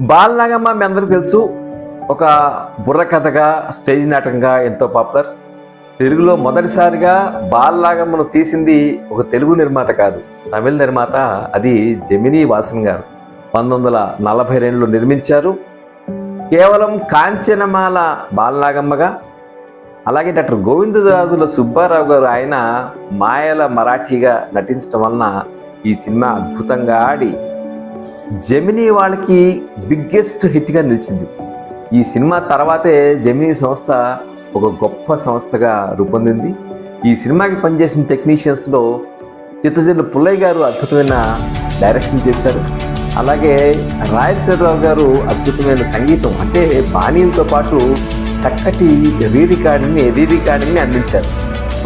బాలనాగమ్మ మీ అందరికీ తెలుసు ఒక బుర్రకథగా స్టేజ్ నాటకంగా ఎంతో పాపులర్. తెలుగులో మొదటిసారిగా బాలనాగమ్మను తీసింది ఒక తెలుగు నిర్మాత కాదు తమిళ నిర్మాత అది జమినీ వాసన్ గారు. పంతొమ్మిది వందల నలభై రెండులో నిర్మించారు. కేవలం కాంచనమాల బాలనాగమ్మగా అలాగే డాక్టర్ గోవిందరాజుల సుబ్బారావు గారు ఆయన మాయల మరాఠీగా నటించడం వలన ఈ సినిమా అద్భుతంగా ఆడి జమినీ వాళ్ళకి బిగ్గెస్ట్ హిట్గా నిలిచింది. ఈ సినిమా తర్వాతే జమినీ సంస్థ ఒక గొప్ప సంస్థగా రూపొందింది. ఈ సినిమాకి పనిచేసిన టెక్నీషియన్స్లో చిత్తజల్లు పుల్లయ్య గారు అద్భుతమైన డైరెక్షన్ చేశారు. అలాగే రాజేశ్వరరావు గారు అద్భుతమైన సంగీతం అంటే బాణీలతో పాటు చక్కటి రీ రికార్డింగ్ని రీ రికార్డింగ్ని అందించారు.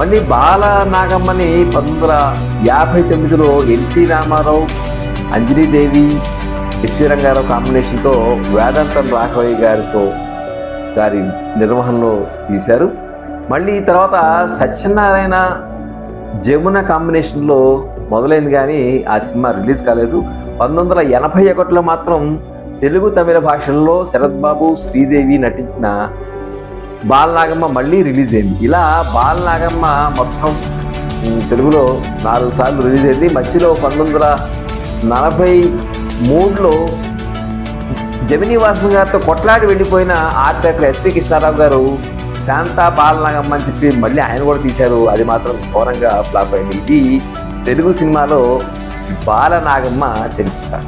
మళ్ళీ బాల నాగమ్మని పంతొమ్మిది వందల యాభై తొమ్మిదిలో ఎన్టీ రామారావు అంజనీదేవి విశ్వరంగారావు కాంబినేషన్తో వేదాంతం రాఘవయ్య గారితో గారి నిర్వహణలో తీశారు. మళ్ళీ తర్వాత సత్యనారాయణ జమున కాంబినేషన్లో మొదలైంది కానీ ఆ సినిమా రిలీజ్ కాలేదు. పంతొమ్మిది వందల ఎనభై ఒకటిలో మాత్రం తెలుగు తమిళ భాషల్లో శరత్ బాబు శ్రీదేవి నటించిన బాలనాగమ్మ మళ్ళీ రిలీజ్ అయింది. ఇలా బాలనాగమ్మ మొత్తం తెలుగులో నాలుగు సార్లు రిలీజ్ అయింది. మధ్యలో పంతొమ్మిది వందల నలభై మూడులో జమినీ వాసన్ గారితో కొట్లాడి వెళ్ళిపోయిన ఆర్ట్ ఎస్పీ కృష్ణారావు గారు శాంత బాలనాగమ్మ అని చెప్పి మళ్ళీ ఆయన కూడా తీశారు. అది మాత్రం ఘోరంగా ఫ్లాప్ అయింది. ఇది తెలుగు సినిమాలో బాలనాగమ్మ చరిత్ర.